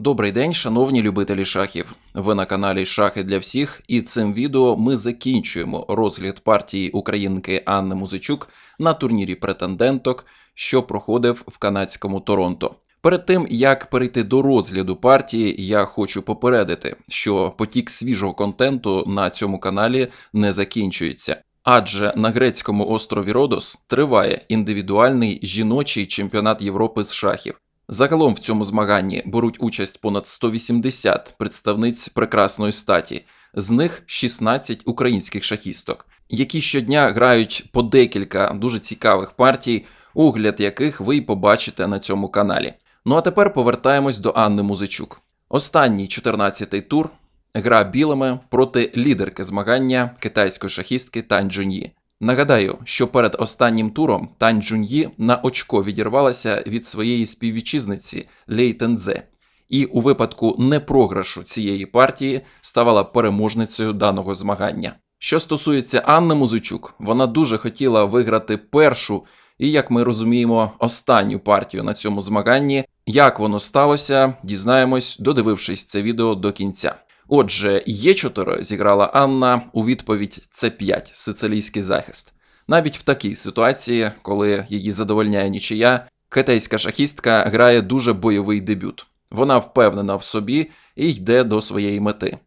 Добрий день, шановні любителі шахів. Ви на каналі Шахи для всіх, і цим відео ми закінчуємо розгляд партії українки Анни Музичук на турнірі претенденток, що проходив в канадському Торонто. Перед тим як перейти до розгляду партії, я хочу попередити, що потік свіжого контенту на цьому каналі не закінчується. Адже на грецькому острові Родос триває індивідуальний жіночий чемпіонат Європи з шахів. Загалом в цьому змаганні беруть участь понад 180 представниць прекрасної статі, з них 16 українських шахісток, які щодня грають по декілька дуже цікавих партій, огляд яких ви й побачите на цьому каналі. Ну а тепер повертаємось до Анни Музичук. Останній 14-й тур гра білими проти лідерки змагання китайської шахістки Тань Джуньї. Нагадаю, що перед останнім туром Тань Джуньї на очко відірвалася від своєї співвітчизниці Лей Тензе, і у випадку непрограшу цієї партії ставала переможницею даного змагання. Що стосується Анни Музичук, вона дуже хотіла виграти першу і, як ми розуміємо, останню партію на цьому змаганні. Як воно сталося, дізнаємось, додивившись це відео до кінця. Отже, Є4 зіграла Анна у відповідь С5 сицилійський захист. Навіть в такій ситуації, коли її задовольняє нічия, китайська шахістка грає дуже бойовий дебют. Вона впевнена в собі і йде до своєї мети.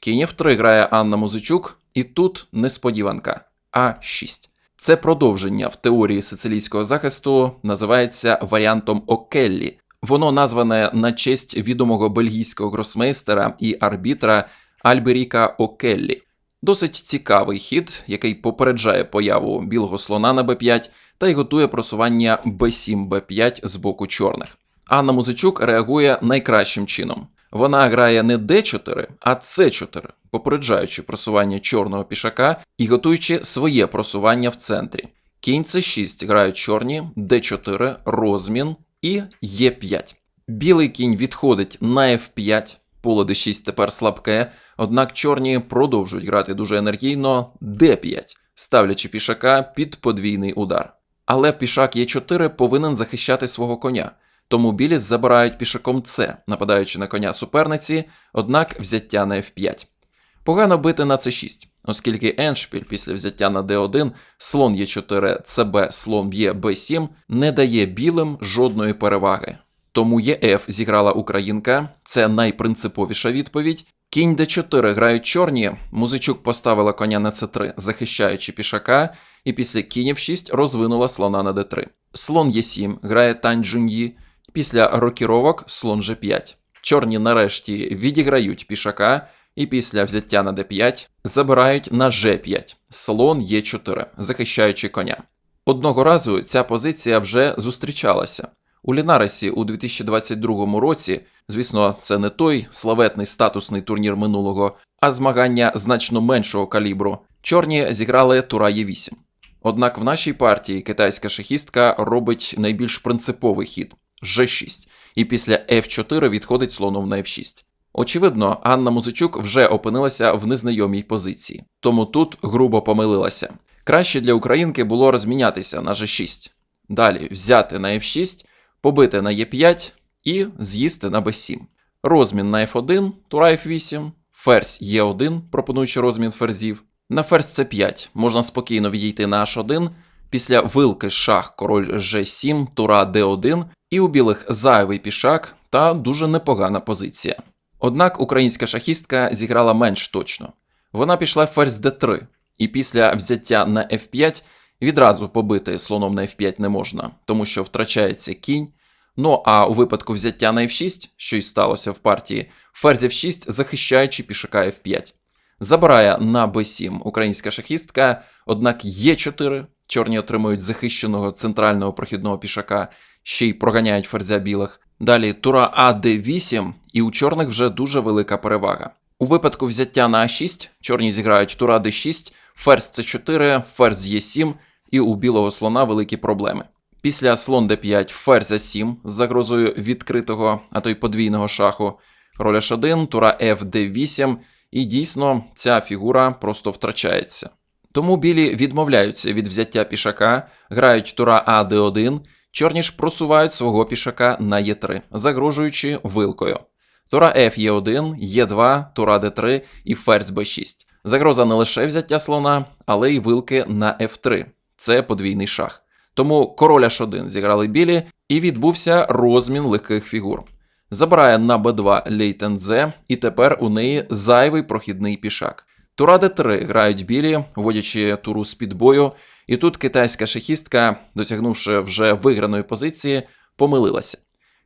Кінь F3 грає Анна Музичук, і тут несподіванка А6. Це продовження в теорії сицилійського захисту називається варіантом Океллі. Воно назване на честь відомого бельгійського гросмейстера і арбітра Альберіка Океллі. Досить цікавий хід, який попереджає появу білого слона на b5 та й готує просування b7 b5 з боку чорних. Анна Музичук реагує найкращим чином. Вона грає не d4, а c4, попереджаючи просування чорного пішака і готуючи своє просування в центрі. Кінь c6 грають чорні, d4, розмін і Е5. Білий кінь відходить на F5, поле d6 тепер слабке, однак чорні продовжують грати дуже енергійно d5, ставлячи пішака під подвійний удар. Але пішак Е4 повинен захищати свого коня, тому білі забирають пішаком С, нападаючи на коня суперниці, однак взяття на F5. Погано бити на c6, оскільки еншпіль після взяття на d1, слон Е4, ЦБ, слон б'є b7 не дає білим жодної переваги. Тому ЄФ зіграла українка, це найпринциповіша відповідь. Кінь d4 грають чорні, музичук поставила коня на c3, захищаючи пішака, і після кінь f6 розвинула слона на d3. Слон Е7 грає Тань Джуньї, після рокіровок слон G5. Чорні нарешті відіграють пішака і після взяття на d5 забирають на g5, слон Е4, захищаючи коня. Одного разу ця позиція вже зустрічалася. У Лінаресі у 2022 році, звісно, це не той славетний статусний турнір минулого, а змагання значно меншого калібру. Чорні зіграли тура Е8. Однак в нашій партії китайська шахістка робить найбільш принциповий хід G6, і після F4 відходить слоном на F6. Очевидно, Анна Музичук вже опинилася в незнайомій позиції, тому тут грубо помилилася. Краще для українки було розмінятися на G6, далі взяти на F6, побити на Е5 і з'їсти на B7. Розмін на F1, тура F8, ферзь Е1, пропонуючи розмін ферзів. На ферзь С5 можна спокійно відійти на H1, після вилки шах король G7, тура D1, і у білих зайвий пішак та дуже непогана позиція. Однак українська шахістка зіграла менш точно. Вона пішла ферзь d3, і після взяття на f5 відразу побити слоном на f5 не можна, тому що втрачається кінь. Ну а у випадку взяття на f6, що й сталося в партії, ферзь f6, захищаючи пішака f5. Забирає на b7 українська шахістка, однак Е4, чорні отримують захищеного центрального прохідного пішака, ще й проганяють ферзя білих. Далі тура А d8, і у чорних вже дуже велика перевага. У випадку взяття на А6 чорні зіграють тура d6, ферзь c4, ферзь Е7, і у білого слона великі проблеми. Після слон d5, ферзь А7 з загрозою відкритого, а то й подвійного шаху, король H1, тура F d8, і дійсно ця фігура просто втрачається. Тому білі відмовляються від взяття пішака, грають тура А d1, чорні ж просувають свого пішака на Е3, загрожуючи вилкою. Тура F Е1, Е2, Тура Д3 і ферзь Б6. Загроза не лише взяття слона, але й вилки на F3. Це подвійний шах. Тому король H1 зіграли білі, і відбувся розмін легких фігур. Забирає на Б2 Лейтен З, і тепер у неї зайвий прохідний пішак. Тура Д3 грають білі, вводячи туру з під бою, і тут китайська шахістка, досягнувши вже виграної позиції, помилилася.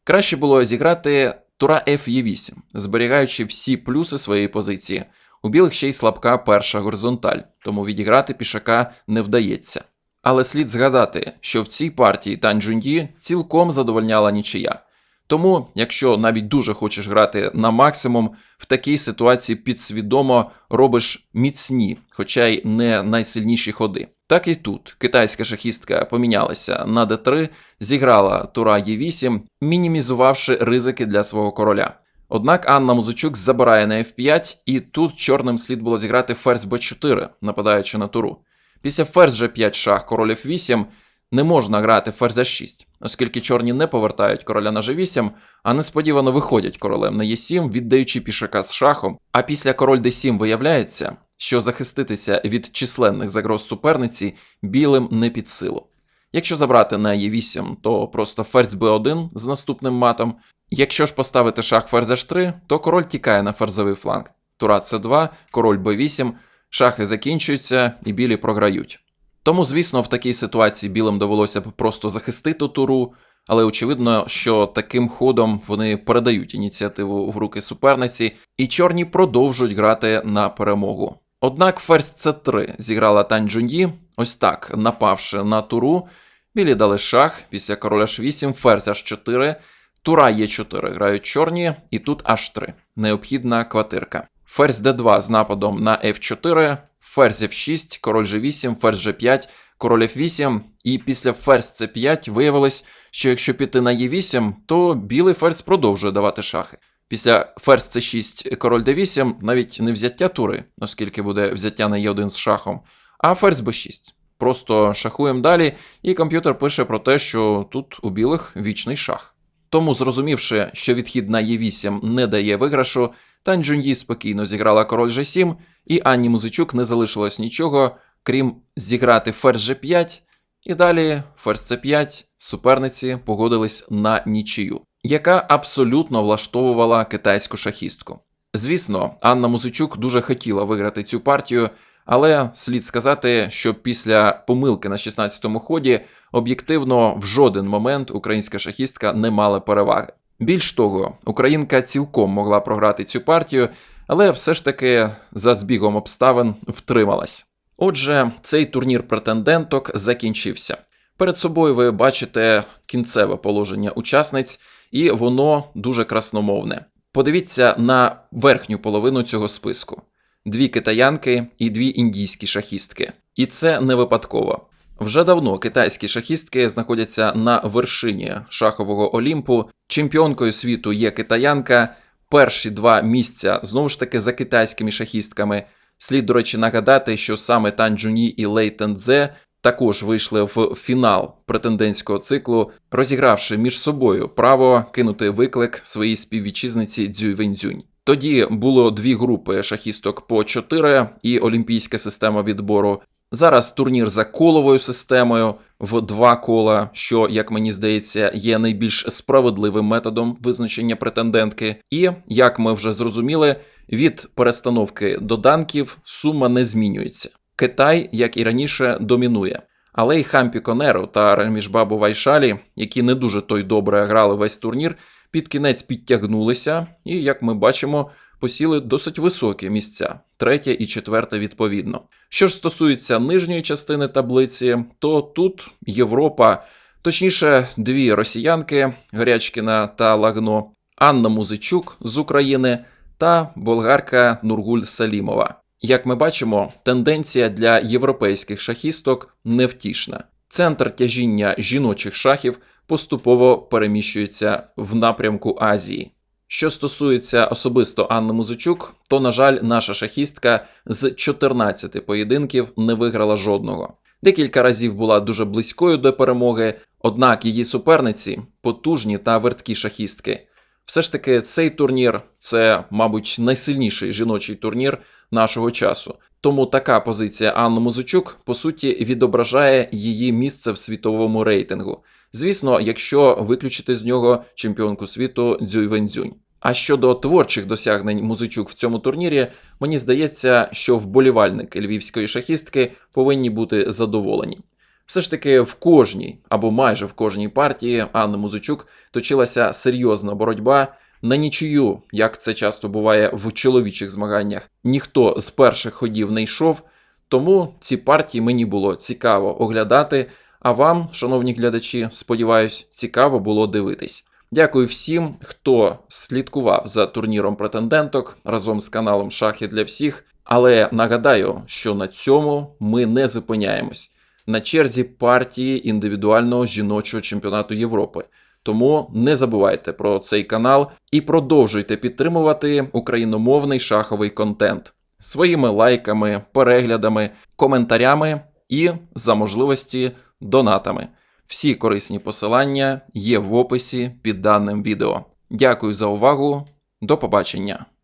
Краще було зіграти тура Ф8, зберігаючи всі плюси своєї позиції. У білих ще й слабка перша горизонталь, тому відіграти пішака не вдається. Але слід згадати, що в цій партії Тань Джунді цілком задовольняла нічия. Тому, якщо навіть дуже хочеш грати на максимум, в такій ситуації підсвідомо робиш міцні, хоча й не найсильніші ходи. Так і тут китайська шахістка помінялася на d3, зіграла тура Е8, мінімізувавши ризики для свого короля. Однак Анна Музичук забирає на F5, і тут чорним слід було зіграти ферзь b4, нападаючи на туру. Після ферзь G5 шах, король F8 не можна грати ферзь А6, оскільки чорні не повертають короля на G8, а несподівано виходять королем на Е7, віддаючи пішака з шахом. А після король D7 виявляється, що захиститися від численних загроз суперниці білим не під силу. Якщо забрати на Е8, то просто ферзь Б1 з наступним матом. Якщо ж поставити шах ферзь H3, то король тікає на ферзовий фланг. Тура С2, король Б8, шахи закінчуються і білі програють. Тому, звісно, в такій ситуації білим довелося б просто захистити туру, але очевидно, що таким ходом вони передають ініціативу в руки суперниці, і чорні продовжують грати на перемогу. Однак ферзь С3 зіграла Тань Джуньї, ось так, напавши на туру, білі дали шах, після короля H8, ферзь H4, тура Е4 грають чорні, і тут H3. Необхідна квартирка. Ферзь d2 з нападом на F4, ферзь F6, король G8, ферзь G5, король F8, і після ферзь C5 виявилось, що якщо піти на E8, то білий ферзь продовжує давати шахи. Після ферзь C6, король D8 навіть не взяття тури, оскільки буде взяття на E1 з шахом, а ферзь B6. Просто шахуємо далі, і комп'ютер пише про те, що тут у білих вічний шах. Тому, зрозумівши, що відхід на Е8 не дає виграшу, Тань Джуньї спокійно зіграла король G7, і Анні Музичук не залишилось нічого, крім зіграти ферзь G5, і далі ферзь C5 суперниці погодились на нічию, яка абсолютно влаштовувала китайську шахістку. Звісно, Анна Музичук дуже хотіла виграти цю партію, але слід сказати, що після помилки на 16-му ході об'єктивно в жоден момент українська шахістка не мала переваги. Більш того, українка цілком могла програти цю партію, але все ж таки за збігом обставин втрималась. Отже, цей турнір претенденток закінчився. Перед собою ви бачите кінцеве положення учасниць, і воно дуже красномовне. Подивіться на верхню половину цього списку: дві китаянки і дві індійські шахістки. І це не випадково. Вже давно китайські шахістки знаходяться на вершині шахового олімпу. Чемпіонкою світу є китаянка. Перші два місця знову ж таки за китайськими шахістками. Слід, до речі, нагадати, що саме Тан Джуні і Лей Тендзе також вийшли в фінал претендентського циклу, розігравши між собою право кинути виклик своїй співвітчизниці Дзюй Вензюнь. Тоді було дві групи шахісток по 4 і олімпійська система відбору. Зараз турнір за коловою системою в два кола, що, як мені здається, є найбільш справедливим методом визначення претендентки. І як ми вже зрозуміли, від перестановки доданків сума не змінюється. Китай, як і раніше, домінує. Але й Хампі Конеру та Рамішбабу Вайшалі, які не дуже той добре грали весь турнір, під кінець підтягнулися, і, як ми бачимо, посіли досить високі місця, третє і четверте відповідно. Що ж стосується нижньої частини таблиці, то тут Європа, точніше, дві росіянки Горячкіна та Лагно, Анна Музичук з України та болгарка Нургуль Салімова. Як ми бачимо, тенденція для європейських шахісток невтішна. Центр тяжіння жіночих шахів поступово переміщується в напрямку Азії. Що стосується особисто Анни Музичук, то, на жаль, наша шахістка з 14 поєдинків не виграла жодного. Декілька разів була дуже близькою до перемоги, однак її суперниці потужні та верткі шахістки. Все ж таки, цей турнір це, мабуть, найсильніший жіночий турнір нашого часу. Тому така позиція Анни Музичук по суті відображає її місце в світовому рейтингу. Звісно, якщо виключити з нього чемпіонку світу Дзюй Вензюнь. А щодо творчих досягнень Музичук в цьому турнірі, мені здається, що вболівальники львівської шахістки повинні бути задоволені. Все ж таки в кожній або майже в кожній партії Анни Музичук точилася серйозна боротьба на нічию, як це часто буває в чоловічих змаганнях. Ніхто з перших ходів не йшов, тому ці партії мені було цікаво оглядати. А вам, шановні глядачі, сподіваюсь, цікаво було дивитись. Дякую всім, хто слідкував за турніром претенденток разом з каналом Шахи для всіх. Але нагадаю, що на цьому ми не зупиняємось. На черзі партії індивідуального жіночого чемпіонату Європи. Тому не забувайте про цей канал і продовжуйте підтримувати україномовний шаховий контент своїми лайками, переглядами, коментарями і за можливості донатами. Всі корисні посилання є в описі під даним відео. Дякую за увагу. До побачення!